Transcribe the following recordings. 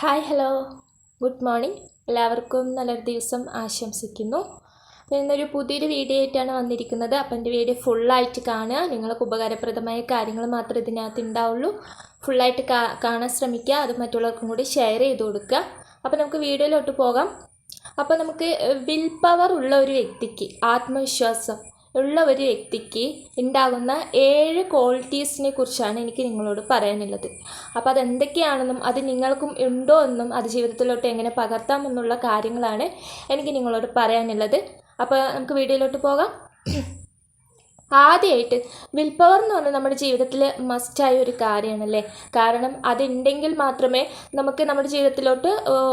Hi hello good morning എല്ലാവർക്കും നല്ലൊരു ദിവസം ആശംസിക്കുന്നു. ഇന്നൊരു പുതിയൊരു വീഡിയോ ആയിട്ടാണ് വന്നിരിക്കുന്നത്. അപ്പം എന്റെ വീഡിയോ ഫുള്ളായിട്ട് കാണുക. നിങ്ങൾക്ക് ഉപകാരപ്രദമായ കാര്യങ്ങൾ മാത്രമേ ഇതിനകത്ത് ഉണ്ടാവുള്ളൂ. ഫുള്ളായിട്ട് കാ കാണാൻ ശ്രമിക്കുക. അത് മറ്റുള്ളവർക്കും കൂടി ഷെയർ ചെയ്ത് കൊടുക്കുക. അപ്പോൾ നമുക്ക് വീഡിയോയിലോട്ട് പോകാം. അപ്പോൾ നമുക്ക് വിൽ പവർ ഉള്ള ഒരു വ്യക്തിക്ക് ആത്മവിശ്വാസം ഉള്ള ഒരു വ്യക്തിക്ക് ഉണ്ടാകുന്ന ഏഴ് ക്വാളിറ്റീസിനെ കുറിച്ചാണ് എനിക്ക് നിങ്ങളോട് പറയാനുള്ളത്. അപ്പോൾ അതെന്തൊക്കെയാണെന്നും അത് നിങ്ങൾക്കും ഉണ്ടോ എന്നും അത് ജീവിതത്തിലോട്ട് എങ്ങനെ പകർത്താമെന്നുള്ള കാര്യങ്ങളാണ് എനിക്ക് നിങ്ങളോട് പറയാനുള്ളത്. അപ്പോൾ നമുക്ക് വീഡിയോയിലോട്ട് പോകാം. ആദ്യമായിട്ട് വിൽ പവർ എന്ന് പറഞ്ഞാൽ നമ്മുടെ ജീവിതത്തിൽ മസ്റ്റായ ഒരു കാര്യമാണല്ലേ? കാരണം അതുണ്ടെങ്കിൽ മാത്രമേ നമുക്ക് നമ്മുടെ ജീവിതത്തിലോട്ട്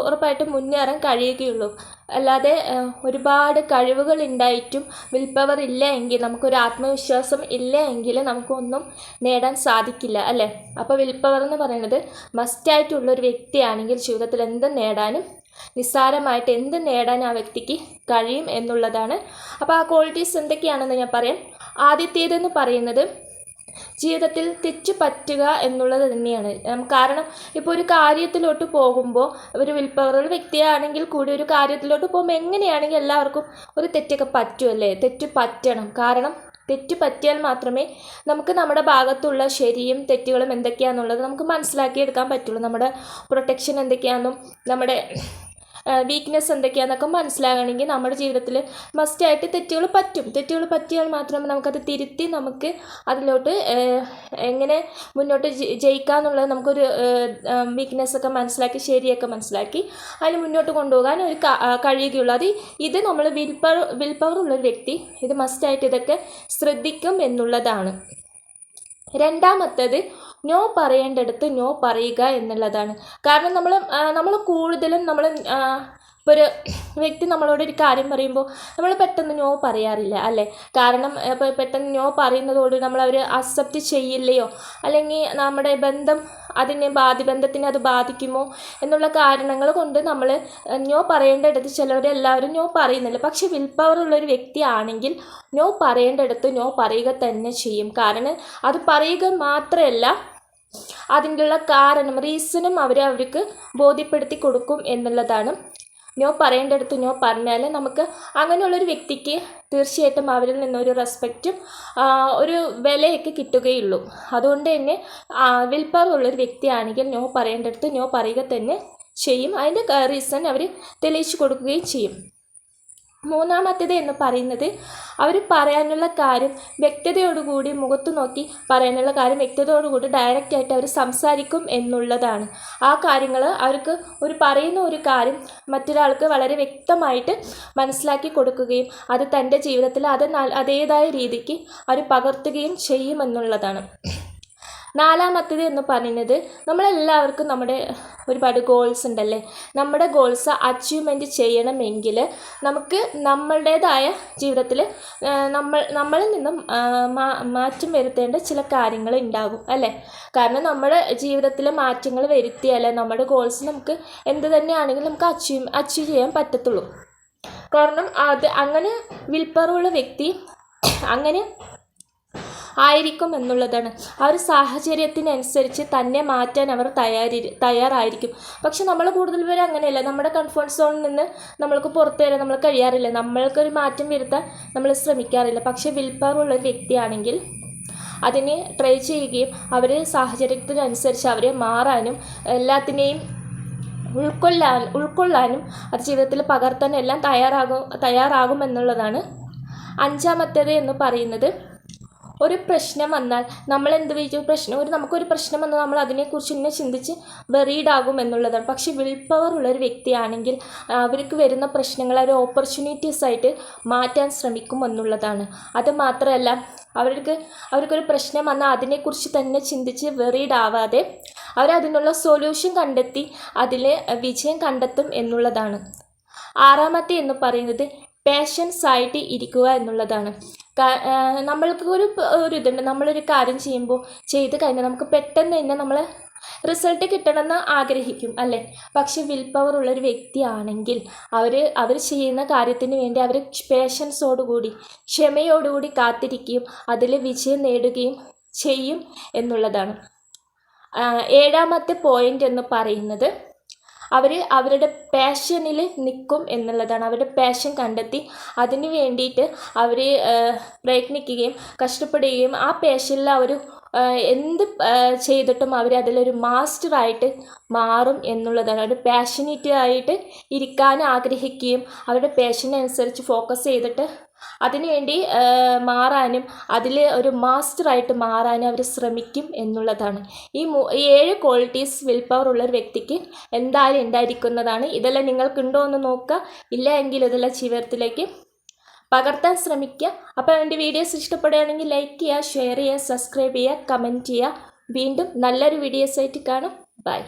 ഉറപ്പായിട്ടും മുന്നേറാൻ കഴിയുകയുള്ളൂ. അല്ലാതെ ഒരുപാട് കഴിവുകൾ ഉണ്ടായിട്ടും വിൽ പവർ ഇല്ല എങ്കിൽ നമുക്കൊരു ആത്മവിശ്വാസം ഇല്ല എങ്കിൽ നമുക്കൊന്നും നേടാൻ സാധിക്കില്ല അല്ലേ? അപ്പോൾ വിൽ പവർ എന്ന് പറയുന്നത് മസ്റ്റായിട്ടുള്ള ഒരു വ്യക്തിയാണെങ്കിൽ ജീവിതത്തിൽ എന്തും നേടാനും നിസ്സാരമായിട്ട് എന്ത് നേടാൻ ആ വ്യക്തിക്ക് കഴിയും എന്നുള്ളതാണ്. അപ്പോൾ ആ ക്വാളിറ്റീസ് എന്തൊക്കെയാണെന്ന് ഞാൻ പറയാം. ആദ്യത്തേതെന്ന് പറയുന്നത് ജീവിതത്തിൽ തെറ്റു പറ്റുക എന്നുള്ളത് തന്നെയാണ്. കാരണം ഇപ്പോൾ ഒരു കാര്യത്തിലോട്ട് പോകുമ്പോൾ ഒരു വിൽപ്പവറുള്ള വ്യക്തിയാണെങ്കിൽ കൂടി ഒരു കാര്യത്തിലോട്ട് പോകുമ്പോൾ എങ്ങനെയാണെങ്കിൽ എല്ലാവർക്കും ഒരു തെറ്റൊക്കെ പറ്റുമല്ലേ തെറ്റ് പറ്റണം. കാരണം തെറ്റ് പറ്റിയാൽ മാത്രമേ നമുക്ക് നമ്മുടെ ഭാഗത്തുള്ള ശരിയും തെറ്റുകളും എന്തൊക്കെയാണെന്നുള്ളത് നമുക്ക് മനസ്സിലാക്കിയെടുക്കാൻ പറ്റുള്ളൂ. നമ്മുടെ പ്രൊട്ടക്ഷൻ എന്തൊക്കെയാണെന്നും നമ്മുടെ വീക്ക്നെസ് എന്തൊക്കെയാണെന്നൊക്കെ മനസ്സിലാകണമെങ്കിൽ നമ്മുടെ ജീവിതത്തിൽ മസ്റ്റായിട്ട് തെറ്റുകൾ പറ്റും. തെറ്റുകൾ പറ്റിയാൽ മാത്രമേ നമുക്കത് തിരുത്തി നമുക്ക് അതിലോട്ട് എങ്ങനെ മുന്നോട്ട് ജയിക്കാന്നുള്ളത് നമുക്കൊരു വീക്ക്നെസ് ഒക്കെ മനസ്സിലാക്കി ശരിയൊക്കെ മനസ്സിലാക്കി അതിന് മുന്നോട്ട് കൊണ്ടുപോകാൻ ഒരു കഴിയുകയുള്ളൂ. അത് ഇത് നമ്മൾ വിൽ പവർ വിൽ പവർ ഉള്ളൊരു വ്യക്തി ഇത് മസ്റ്റായിട്ട് ഇതൊക്കെ ശ്രദ്ധിക്കും എന്നുള്ളതാണ്. രണ്ടാമത്തേത് നോ പറയേണ്ടടുത്ത് നോ പറയുക എന്നുള്ളതാണ്. കാരണം നമ്മൾ നമ്മൾ കൂടുതലും നമ്മൾ ഇപ്പോൾ ഒരു വ്യക്തി നമ്മളോട് ഒരു കാര്യം പറയുമ്പോൾ നമ്മൾ പെട്ടെന്ന് നോ പറയാറില്ല അല്ലേ? കാരണം ഇപ്പോൾ പെട്ടെന്ന് നോ പറയുന്നതോട് നമ്മൾ അവർ അക്സെപ്റ്റ് ചെയ്യില്ലയോ? അല്ലെങ്കിൽ നമ്മുടെ ബന്ധം അതിനെ ബാധി ബന്ധത്തിനെ അത് ബാധിക്കുമോ എന്നുള്ള കാരണങ്ങൾ കൊണ്ട് നമ്മൾ നോ പറയേണ്ടടുത്ത് ചിലവരെല്ലാവരും നോ പറയുന്നില്ല. പക്ഷെ വിൽ പവർ ഉള്ളൊരു വ്യക്തിയാണെങ്കിൽ നോ പറയേണ്ടടുത്ത് നോ പറയുക തന്നെ ചെയ്യും. കാരണം അത് പറയുക മാത്രമല്ല അതിന്റെയുള്ള കാരണം റീസണും അവർ അവർക്ക് ബോധ്യപ്പെടുത്തി കൊടുക്കും എന്നുള്ളതാണ് നോ പറയേണ്ടടുത്ത് നോ പറഞ്ഞാൽ നമുക്ക് അങ്ങനെയുള്ളൊരു വ്യക്തിക്ക് തീർച്ചയായിട്ടും അവരിൽ നിന്നൊരു റെസ്പെക്റ്റും ഒരു വിലയൊക്കെ കിട്ടുകയുള്ളൂ. അതുകൊണ്ട് തന്നെ വിൽ പവർ ഉള്ളൊരു വ്യക്തിയാണെങ്കിൽ നോ പറയേണ്ടടുത്ത് നോ പറയുക തന്നെ ചെയ്യും. അതിന്റെ റീസൺ അവർ തെളിയിച്ചു കൊടുക്കുകയും ചെയ്യും. മൂന്നാമത്തേത് എന്ന് പറയുന്നത് അവർ പറയാനുള്ള കാര്യം വ്യക്തതയോടുകൂടി മുഖത്ത് നോക്കി പറയാനുള്ള കാര്യം വ്യക്തതയോടുകൂടി ഡയറക്റ്റായിട്ട് അവർ സംസാരിക്കും എന്നുള്ളതാണ്. ആ കാര്യങ്ങൾ അവർക്ക് ഒരു പറയുന്ന ഒരു കാര്യം മറ്റൊരാൾക്ക് വളരെ വ്യക്തമായിട്ട് മനസ്സിലാക്കി കൊടുക്കുകയും അത് തന്റെ ജീവിതത്തിൽ അത് അതേതായ രീതിക്ക് അവർ പകർത്തുകയും ചെയ്യുമെന്നുള്ളതാണ് നാലാമത്തേത് എന്ന് പറയുന്നത് നമ്മളെല്ലാവർക്കും നമ്മുടെ ഒരുപാട് ഗോൾസ് ഉണ്ടല്ലേ? നമ്മുടെ ഗോൾസ് അച്ചീവ്മെന്റ് ചെയ്യണമെങ്കിൽ നമുക്ക് നമ്മളുടേതായ ജീവിതത്തിൽ നമ്മൾ നമ്മളിൽ നിന്നും മാറ്റം വരുത്തേണ്ട ചില കാര്യങ്ങൾ ഉണ്ടാകും അല്ലേ? കാരണം നമ്മുടെ ജീവിതത്തിൽ മാറ്റങ്ങൾ വരുത്തിയാലേ നമ്മുടെ ഗോൾസ് നമുക്ക് എന്ത് തന്നെയാണെങ്കിലും നമുക്ക് അച്ചീവ് അച്ചീവ് ചെയ്യാൻ പറ്റത്തുള്ളൂ. കാരണം അത് അങ്ങനെ വിൽപ്പറുള്ള വ്യക്തി അങ്ങനെ ആയിരിക്കും എന്നുള്ളതാണ്. ആ ഒരു സാഹചര്യത്തിനനുസരിച്ച് തന്നെ മാറ്റാൻ അവർ തയ്യാറി തയ്യാറായിരിക്കും. പക്ഷെ നമ്മൾ കൂടുതൽ പേര് അങ്ങനെയല്ല. നമ്മുടെ കംഫർട്ട് സോണിൽ നിന്ന് നമ്മൾക്ക് പുറത്തു വരാൻ നമ്മൾ കഴിയാറില്ല. നമ്മൾക്കൊരു മാറ്റം വരുത്താൻ നമ്മൾ ശ്രമിക്കാറില്ല. പക്ഷേ വിൽ പവർ ഉള്ള ഒരു വ്യക്തിയാണെങ്കിൽ അതിനെ ട്രൈ ചെയ്യുകയും അവർ സാഹചര്യത്തിനനുസരിച്ച് അവരെ മാറാനും എല്ലാത്തിനെയും ഉൾക്കൊള്ളാൻ ഉൾക്കൊള്ളാനും അത് ജീവിതത്തിൽ പകർത്താനും എല്ലാം തയ്യാറാകും തയ്യാറാകുമെന്നുള്ളതാണ് അഞ്ചാമത്തേത് എന്ന് പറയുന്നത്. ഒരു പ്രശ്നം വന്നാൽ നമ്മൾ എന്ത് വിചാരിച്ചു പ്രശ്നം ഒരു നമുക്കൊരു പ്രശ്നം വന്നാൽ നമ്മൾ അതിനെക്കുറിച്ച് ഇന്നെ ചിന്തിച്ച് വെറീഡ് ആകും എന്നുള്ളതാണ്. പക്ഷേ വിൽ പവർ ഉള്ള ഒരു വ്യക്തിയാണെങ്കിൽ അവർക്ക് വരുന്ന പ്രശ്നങ്ങൾ ഒരു ഓപ്പർച്യൂണിറ്റീസ് ആയിട്ട് മാറ്റാൻ ശ്രമിക്കും എന്നുള്ളതാണ്. അത് മാത്രമല്ല അവർക്ക് അവർക്കൊരു പ്രശ്നം വന്നാൽ അതിനെക്കുറിച്ച് തന്നെ ചിന്തിച്ച് വെറീഡ് ആവാതെ അവരതിനുള്ള സൊല്യൂഷൻ കണ്ടെത്തി അതിൽ വിജയം കണ്ടെത്തും എന്നുള്ളതാണ്. ആറാമത്തെ എന്ന് പറയുന്നത് പേഷ്യൻസ് ആയിട്ട് ഇരിക്കുക എന്നുള്ളതാണ്. നമ്മൾക്ക് ഒരു ഒരു ഇതുണ്ട്. നമ്മളൊരു കാര്യം ചെയ്യുമ്പോൾ ചെയ്ത് കഴിഞ്ഞാൽ നമുക്ക് പെട്ടെന്ന് തന്നെ നമ്മൾ റിസൾട്ട് കിട്ടണമെന്ന് ആഗ്രഹിക്കും അല്ലേ? പക്ഷെ വിൽ പവർ ഉള്ളൊരു വ്യക്തിയാണെങ്കിൽ അവർ അവർ ചെയ്യുന്ന കാര്യത്തിന് വേണ്ടി അവർ പേഷ്യൻസോടുകൂടി ക്ഷമയോടുകൂടി കാത്തിരിക്കുകയും അതിൽ വിജയം നേടുകയും ചെയ്യും എന്നുള്ളതാണ്. ഏഴാമത്തെ പോയിന്റ് എന്ന് പറയുന്നത് അവർ അവരുടെ പാഷനിൽ നിൽക്കും എന്നുള്ളതാണ്. അവരുടെ പാഷൻ കണ്ടെത്തി അതിന് വേണ്ടിയിട്ട് അവർ പ്രയത്നിക്കുകയും കഷ്ടപ്പെടുകയും ആ പാഷനിൽ അവർ എന്ത് ചെയ്തിട്ടും അവർ അതിലൊരു മാസ്റ്ററായിട്ട് മാറും എന്നുള്ളതാണ്. അവർ പാഷനേറ്റ് ആയിട്ട് ഇരിക്കാൻ ആഗ്രഹിക്കുകയും അവരുടെ പാഷനനുസരിച്ച് ഫോക്കസ് ചെയ്തിട്ട് അതിനുവേണ്ടി മാറാനും അതിൽ ഒരു മാസ്റ്ററായിട്ട് മാറാനും അവർ ശ്രമിക്കും എന്നുള്ളതാണ്. ഈ മൂ ഈ ഏഴ് ക്വാളിറ്റീസ് വിൽ പവർ ഉള്ള ഒരു വ്യക്തിക്ക് എന്തായാലും ഉണ്ടായിരിക്കുന്നതാണ്. ഇതെല്ലാം നിങ്ങൾക്കുണ്ടോ എന്ന് നോക്കുക. ഇല്ല എങ്കിൽ ഇതെല്ലാം ജീവിതത്തിലേക്ക് പകർത്താൻ ശ്രമിക്കുക. അപ്പോൾ എന്റെ വീഡിയോസ് ഇഷ്ടപ്പെടുകയാണെങ്കിൽ ലൈക്ക് ചെയ്യുക ഷെയർ ചെയ്യുക സബ്സ്ക്രൈബ് ചെയ്യുക കമന്റ് ചെയ്യുക. വീണ്ടും നല്ലൊരു വീഡിയോസായിട്ട് കാണും. ബൈ.